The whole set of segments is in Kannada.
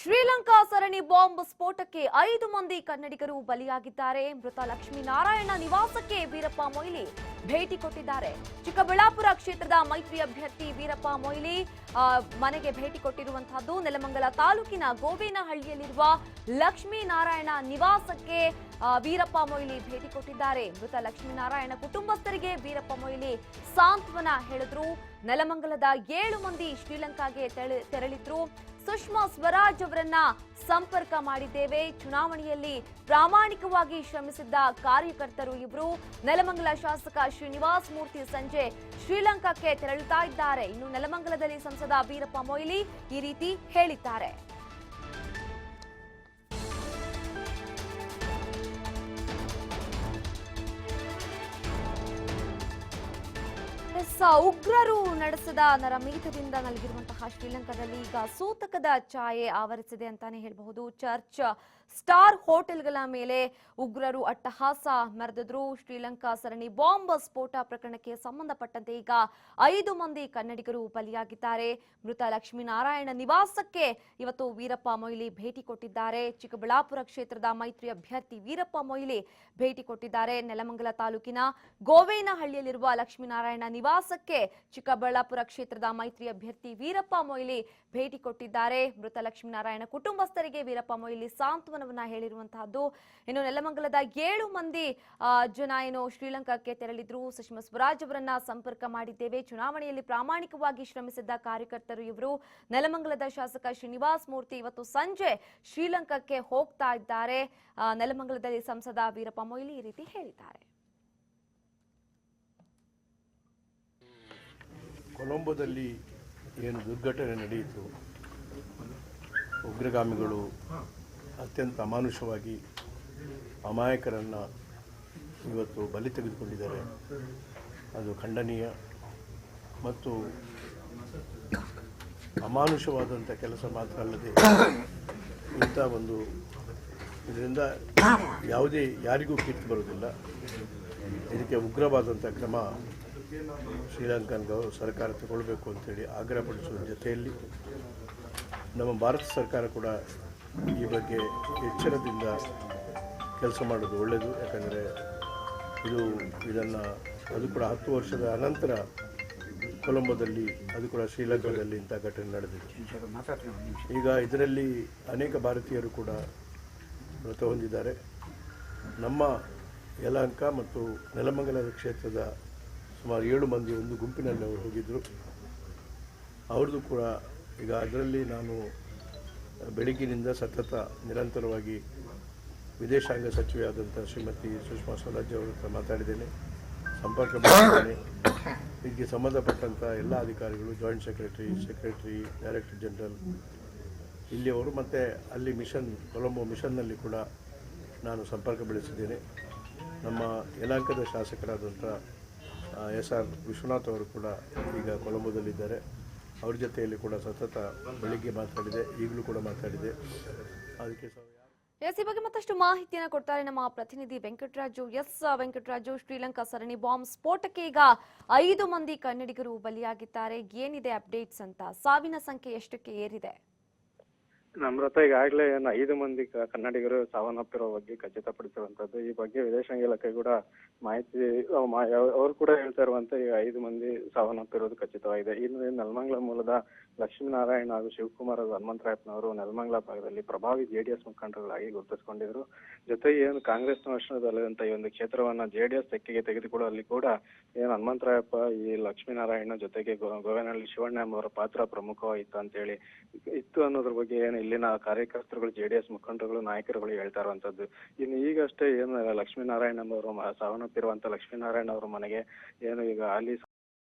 ಶ್ರೀಲಂಕಾ ಸರಣಿ ಬಾಂಬ್ ಸ್ಫೋಟಕ್ಕೆ ಐದು ಮಂದಿ ಕನ್ನಡಿಗರು ಬಲಿಯಾಗಿದ್ದಾರೆ. ಮೃತ ಲಕ್ಷ್ಮೀನಾರಾಯಣ ನಿವಾಸಕ್ಕೆ ವೀರಪ್ಪ ಮೊಯ್ಲಿ ಭೇಟಿ ಕೊಟ್ಟಿದ್ದಾರೆ. ಚಿಕ್ಕಬಳ್ಳಾಪುರ ಕ್ಷೇತ್ರದ ಮೈತ್ರಿ ಅಭ್ಯರ್ಥಿ ವೀರಪ್ಪ ಮೊಯ್ಲಿ ಮನೆಗೆ ಭೇಟಿ ಕೊಟ್ಟಿರುವಂತಹದ್ದು ನೆಲಮಂಗಲ ತಾಲೂಕಿನ ಗೋವೇನಹಳ್ಳಿಯಲ್ಲಿರುವ ಲಕ್ಷ್ಮೀನಾರಾಯಣ ನಿವಾಸಕ್ಕೆ ವೀರಪ್ಪ ಮೊಯ್ಲಿ ಭೇಟಿ ಕೊಟ್ಟಿದ್ದಾರೆ. ಮೃತ ಲಕ್ಷ್ಮೀನಾರಾಯಣ ಕುಟುಂಬಸ್ಥರಿಗೆ ವೀರಪ್ಪ ಮೊಯ್ಲಿ ಸಾಂತ್ವನ ಹೇಳಿದ್ರು. ನೆಲಮಂಗಲದ ಏಳು ಮಂದಿ ಶ್ರೀಲಂಕಾಗೆ ತೆರಳಿ- ತೆರಳಿದ್ರು. ಸುಷ್ಮಾ ಸ್ವರಾಜ್ ಅವರನ್ನ ಸಂಪರ್ಕ ಮಾಡಿದ್ದೇವೆ. ಚುನಾವಣೆಯಲ್ಲಿ ಪ್ರಾಮಾಣಿಕವಾಗಿ ಶ್ರಮಿಸಿದ್ದ ಕಾರ್ಯಕರ್ತರು ಇವರು ನೆಲಮಂಗಲ ಶಾಸಕ ಶ್ರೀನಿವಾಸ್ ಮೂರ್ತಿ ಸಂಜೆ ಶ್ರೀಲಂಕಾಕ್ಕೆ ತೆರಳುತ್ತಾ ಇದ್ದಾರೆ. ಇನ್ನು ನೆಲಮಂಗಲದಲ್ಲಿ ಸಂಸದ ವೀರಪ್ಪ ಮೊಯ್ಲಿ ಈ ರೀತಿ ಹೇಳಿದ್ದಾರೆ. ಉಗ್ರರು ನಡೆಸಿದ ನರಮೇಧದಿಂದ ನಲಗಿರುವಂತಹ ಶ್ರೀಲಂಕಾದಲ್ಲಿ ಈಗ ಸೂತಕದ ಛಾಯೆ ಆವರಿಸಿದೆ ಅಂತಾನೆ ಹೇಳಬಹುದು. ಚರ್ಚ್ ಸ್ಟಾರ್ ಹೋಟೆಲ್ಗಳ ಮೇಲೆ ಉಗ್ರರು ಅಟ್ಟಹಾಸ ಮೆರೆದಿದ್ರು. ಶ್ರೀಲಂಕಾ ಸರಣಿ ಬಾಂಬ್ ಸ್ಫೋಟ ಪ್ರಕರಣಕ್ಕೆ ಸಂಬಂಧಪಟ್ಟಂತೆ ಈಗ ಐದು ಮಂದಿ ಕನ್ನಡಿಗರು ಬಲಿಯಾಗಿದ್ದಾರೆ. ಮೃತ ಲಕ್ಷ್ಮೀನಾರಾಯಣ ನಿವಾಸಕ್ಕೆ ಇವತ್ತು ವೀರಪ್ಪ ಮೊಯ್ಲಿ ಭೇಟಿ ಕೊಟ್ಟಿದ್ದಾರೆ. ಚಿಕ್ಕಬಳ್ಳಾಪುರ ಕ್ಷೇತ್ರದ ಮೈತ್ರಿ ಅಭ್ಯರ್ಥಿ ವೀರಪ್ಪ ಮೊಯ್ಲಿ ಭೇಟಿ ಕೊಟ್ಟಿದ್ದಾರೆ. ನೆಲಮಂಗಲ ತಾಲೂಕಿನ ಗೋವೇನಹಳ್ಳಿಯಲ್ಲಿರುವ ಲಕ್ಷ್ಮೀನಾರಾಯಣ ನಿವಾಸಕ್ಕೆ ಚಿಕ್ಕಬಳ್ಳಾಪುರ ಕ್ಷೇತ್ರದ ಮೈತ್ರಿ ಅಭ್ಯರ್ಥಿ ವೀರಪ್ಪ ಮೊಯ್ಲಿ ಭೇಟಿ ಕೊಟ್ಟಿದ್ದಾರೆ. ಮೃತ ಲಕ್ಷ್ಮೀನಾರಾಯಣ ಕುಟುಂಬಸ್ಥರಿಗೆ ವೀರಪ್ಪ ಮೊಯ್ಲಿ ಸಾಂತ್ವನವನ್ನ ಹೇಳಿರುವಂತಹದ್ದು. ಇನ್ನು ನೆಲಮಂಗಲದ ಏಳು ಮಂದಿ ಜನ ಏನು ಶ್ರೀಲಂಕಾಕ್ಕೆ ತೆರಳಿದ್ರು. ಸುಷ್ಮಾ ಸ್ವರಾಜ್ ಅವರನ್ನ ಸಂಪರ್ಕ ಮಾಡಿದ್ದೇವೆ. ಚುನಾವಣೆಯಲ್ಲಿ ಪ್ರಾಮಾಣಿಕವಾಗಿ ಶ್ರಮಿಸಿದ್ದ ಕಾರ್ಯಕರ್ತರು ಇವರು. ನೆಲಮಂಗಲದ ಶಾಸಕ ಶ್ರೀನಿವಾಸ್ ಮೂರ್ತಿ ಇವತ್ತು ಸಂಜೆ ಶ್ರೀಲಂಕಾಕ್ಕೆ ಹೋಗ್ತಾ ಇದ್ದಾರೆ. ನೆಲಮಂಗಲದಲ್ಲಿ ಸಂಸದ ವೀರಪ್ಪ ಮೊಯ್ಲಿ ಈ ರೀತಿ ಹೇಳಿದ್ದಾರೆ. ಕೊಲಂಬೋದಲ್ಲಿ ಏನು ದುರ್ಘಟನೆ ನಡೆಯಿತು. ಉಗ್ರಗಾಮಿಗಳು ಅತ್ಯಂತ ಅಮಾನುಷವಾಗಿ ಅಮಾಯಕರನ್ನು ಇವತ್ತು ಬಲಿ ತೆಗೆದುಕೊಂಡಿದ್ದಾರೆ. ಅದು ಖಂಡನೀಯ ಮತ್ತು ಅಮಾನುಷವಾದಂಥ ಕೆಲಸ ಮಾತ್ರ ಅಲ್ಲದೆ ಇಂಥ ಒಂದು ಇದರಿಂದ ಯಾವುದೇ ಯಾರಿಗೂ ಕೀರ್ತಿ ಬರುವುದಿಲ್ಲ. ಇದಕ್ಕೆ ಉಗ್ರವಾದಂಥ ಕ್ರಮ ಶ್ರೀಲಂಕನ್ ಗೌ ಸರ್ಕಾರ ತಗೊಳ್ಬೇಕು ಅಂತೇಳಿ ಆಗ್ರಹಪಡಿಸುವ ಜೊತೆಯಲ್ಲಿ ನಮ್ಮ ಭಾರತ ಸರ್ಕಾರ ಕೂಡ ಈ ಬಗ್ಗೆ ಎಚ್ಚರದಿಂದ ಕೆಲಸ ಮಾಡೋದು ಒಳ್ಳೆಯದು ಯಾಕಂದರೆ ಇದು ಇದನ್ನು ಅದು ಕೂಡ ಹತ್ತು ವರ್ಷದ ಅನಂತರ ಕೊಲಂಬೋದಲ್ಲಿ, ಅದು ಕೂಡ ಶ್ರೀಲಂಕಾದಲ್ಲಿ ಇಂಥ ಘಟನೆ ನಡೆದಿದೆ. ಈಗ ಇದರಲ್ಲಿ ಅನೇಕ ಭಾರತೀಯರು ಕೂಡ ಮೃತ ಹೊಂದಿದ್ದಾರೆ ನಮ್ಮ ಯಲಹಂಕ ಮತ್ತು ನೆಲಮಂಗಲ ಕ್ಷೇತ್ರದ ಸುಮಾರು ಏಳು ಮಂದಿ ಒಂದು ಗುಂಪಿನಲ್ಲಿ ಅವರು ಹೋಗಿದ್ದರು ಅವ್ರದ್ದು ಕೂಡ ಈಗ ಅದರಲ್ಲಿ ನಾನು ಬೆಳಗ್ಗಿನಿಂದ ಸತತ ನಿರಂತರವಾಗಿ ವಿದೇಶಾಂಗ ಸಚಿವೆಯಾದಂಥ ಶ್ರೀಮತಿ ಸುಷ್ಮಾ ಸ್ವರಾಜ್ ಅವರ ಹತ್ರ ಮಾತಾಡಿದ್ದೇನೆ, ಸಂಪರ್ಕ ಮಾಡಿದ್ದೇನೆ. ಇದಕ್ಕೆ ಸಂಬಂಧಪಟ್ಟಂಥ ಎಲ್ಲ ಅಧಿಕಾರಿಗಳು joint secretary secretary director general ಇಲ್ಲಿಯವರು ಮತ್ತು ಅಲ್ಲಿ ಮಿಷನ್, ಕೊಲಂಬೋ ಮಿಷನ್ನಲ್ಲಿ ಕೂಡ ನಾನು ಸಂಪರ್ಕ ಬೆಳೆಸಿದ್ದೇನೆ. ನಮ್ಮ ಯಲಾಂಕದ ಶಾಸಕರಾದಂಥ ಎಸ್ ಆರ್ ವಿಶ್ವನಾಥ್ ಅವರು ಕೂಡ ಈಗ ಕೊಲಂಬೋದಲ್ಲಿದ್ದಾರೆ. ಅವ್ರ ಜೊತೆಯಲ್ಲಿ ಕೂಡ ಸತತ ಬೆಳಿಗ್ಗೆ ಮಾತಾಡಿದೆ, ಈಗಲೂ ಕೂಡ ಮಾತಾಡಿದೆ. ಅದಕ್ಕೆ ಎಸ್, ಈ ಬಗ್ಗೆ ಮತ್ತಷ್ಟು ಮಾಹಿತಿಯನ್ನು ಕೊಡ್ತಾರೆ ನಮ್ಮ ಪ್ರತಿನಿಧಿ ವೆಂಕಟರಾಜು. ಎಸ್, ವೆಂಕಟರಾಜು, ಶ್ರೀಲಂಕಾ ಸರಣಿ ಬಾಂಬ್ ಸ್ಫೋಟಕ್ಕೆ ಈಗ ಐದು ಮಂದಿ ಕನ್ನಡಿಗರು ಬಲಿಯಾಗಿದ್ದಾರೆ. ಏನಿದೆ ಅಪ್ಡೇಟ್ಸ್ ಅಂತ? ಸಾವಿನ ಸಂಖ್ಯೆ ಎಷ್ಟಕ್ಕೆ ಏರಿದೆ? ನಮ್ರತ ಈಗಾಗಲೇ ಏನು ಐದು ಮಂದಿ ಕನ್ನಡಿಗರು ಸಾವನ್ನಪ್ಪಿರೋ ಬಗ್ಗೆ ಖಚಿತಪಡಿಸಿರುವಂತದ್ದು ಈ ಬಗ್ಗೆ ವಿದೇಶಾಂಗ ಇಲಾಖೆ ಕೂಡ ಮಾಹಿತಿ ಅವ್ರು ಕೂಡ ಹೇಳ್ತಾ ಇರುವಂತೆ ಈಗ ಐದು ಮಂದಿ ಸಾವನ್ನಪ್ಪಿರೋದು ಖಚಿತವಾಗಿದೆ. ಇನ್ನು ನೆಲಮಂಗಲ ಮೂಲದ ಲಕ್ಷ್ಮೀನಾರಾಯಣ ಹಾಗೂ ಶಿವಕುಮಾರ್ ಹನುಮಂತರಾಯಪ್ಪನವರು ನೆಲಮಂಗಲ ಭಾಗದಲ್ಲಿ ಪ್ರಭಾವಿ ಜೆಡಿಎಸ್ ಮುಖಂಡರುಗಳಾಗಿ ಗುರುತಿಸಿಕೊಂಡಿದ್ರು ಜೊತೆಗೆ ಏನು ಕಾಂಗ್ರೆಸ್ನ ವರ್ಷದಲ್ಲಿರುವಂತ ಈ ಒಂದು ಕ್ಷೇತ್ರವನ್ನ ಜೆಡಿಎಸ್ ತೆಕ್ಕೆಗೆ ತೆಗೆದುಕೊಳ್ಳುವಲ್ಲಿ ಕೂಡ ಏನು ಹನುಮಂತರಾಯಪ್ಪ, ಈ ಲಕ್ಷ್ಮೀನಾರಾಯಣ ಜೊತೆಗೆ ಗೋ- ಗೋವಿನಹಳ್ಳಿ ಶಿವಣ್ಣ ಅವರ ಪಾತ್ರ ಪ್ರಮುಖವಾಯಿತು ಅಂತೇಳಿ ಇತ್ತು ಅನ್ನೋದ್ರ ಬಗ್ಗೆ ಏನು ಇಲ್ಲಿನ ಕಾರ್ಯಕರ್ತರುಗಳು ಜೆಡಿಎಸ್ ಮುಖಂಡರುಗಳು, ನಾಯಕರುಗಳು ಹೇಳ್ತಾ ಇರುವಂತದ್ದು. ಇನ್ನು ಈಗಷ್ಟೇ ಏನು ಲಕ್ಷ್ಮೀನಾರಾಯಣ ಅವರು ಸಾವನ್ನಪ್ಪಿರುವಂತ ಲಕ್ಷ್ಮೀನಾರಾಯಣ ಅವರ ಮನೆಗೆ ಏನು ಈಗ ಅಲ್ಲಿ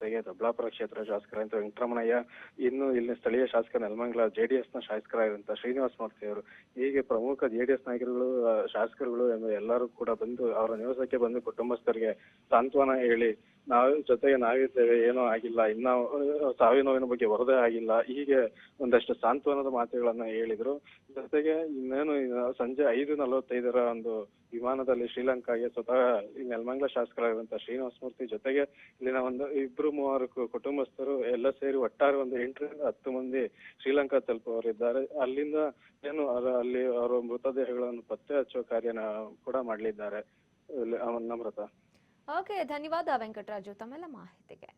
ದೊಡ್ಡಬಳ್ಳಾಪುರ ಕ್ಷೇತ್ರ ಶಾಸಕರಂತ ವೆಂಕಟರಮಣಯ್ಯ, ಇನ್ನು ಇಲ್ಲಿ ಸ್ಥಳೀಯ ಶಾಸಕ ನೆಲಮಂಗಲ ಜೆಡಿಎಸ್ನ ಶಾಸಕರಾಗಿರುವಂತಹ ಶ್ರೀನಿವಾಸ ಮೂರ್ತಿ ಅವರು, ಹೀಗೆ ಪ್ರಮುಖ ಜೆಡಿಎಸ್ ನಾಯಕರುಗಳು ಶಾಸಕರುಗಳು ಎಲ್ಲರೂ ಕೂಡ ಬಂದು ಅವರ ನಿವಾಸಕ್ಕೆ ಬಂದು ಕುಟುಂಬಸ್ಥರಿಗೆ ಸಾಂತ್ವನ ಹೇಳಿ ನಾವು ಜೊತೆಗೆ ನಾವಿದ್ದೇವೆ, ಏನೂ ಆಗಿಲ್ಲ. ಇನ್ನ ಸಾವಿನ ನೋವಿನ ಬಗ್ಗೆ ವರದೇ ಆಗಿಲ್ಲ. ಹೀಗೆ ಒಂದಷ್ಟು ಸಾಂತ್ವನದ ಮಾತುಗಳನ್ನ ಹೇಳಿದ್ರು. ಜೊತೆಗೆ ಇನ್ನೇನು, ಇನ್ನು ಸಂಜೆ ಐದು ನಲವತ್ತೈದರ ಒಂದು ವಿಮಾನದಲ್ಲಿ ಶ್ರೀಲಂಕಾಗೆ ಸ್ವತಃ ನೆಲಮಂಗಲ ಶಾಸಕರಾಗಿರುವಂತಹ ಶ್ರೀನಿವಾಸ ಮೂರ್ತಿ ಜೊತೆಗೆ ಇಲ್ಲಿನ ಒಂದು ಇಬ್ರು ಮೂವರು ಕುಟುಂಬಸ್ಥರು ಎಲ್ಲ ಸೇರಿ ಒಟ್ಟಾರೆ ಒಂದು ಎಂಟರಿಂದ ಹತ್ತು ಮಂದಿ ಶ್ರೀಲಂಕಾ ತಲುಪುವವರಿದ್ದಾರೆ. ಅಲ್ಲಿಂದ ಏನು ಅಲ್ಲಿ ಅವರ ಮೃತದೇಹಗಳನ್ನು ಪತ್ತೆ ಹಚ್ಚುವ ಕಾರ್ಯನ ಕೂಡ ಮಾಡಲಿದ್ದಾರೆ. ನಮ್ರತಾ. ಓಕೆ ಧನ್ಯವಾದ ವೆಂಕಟರಾಜು ತಮ್ಮೆಲ್ಲ ಮಾಹಿತಿಗೆ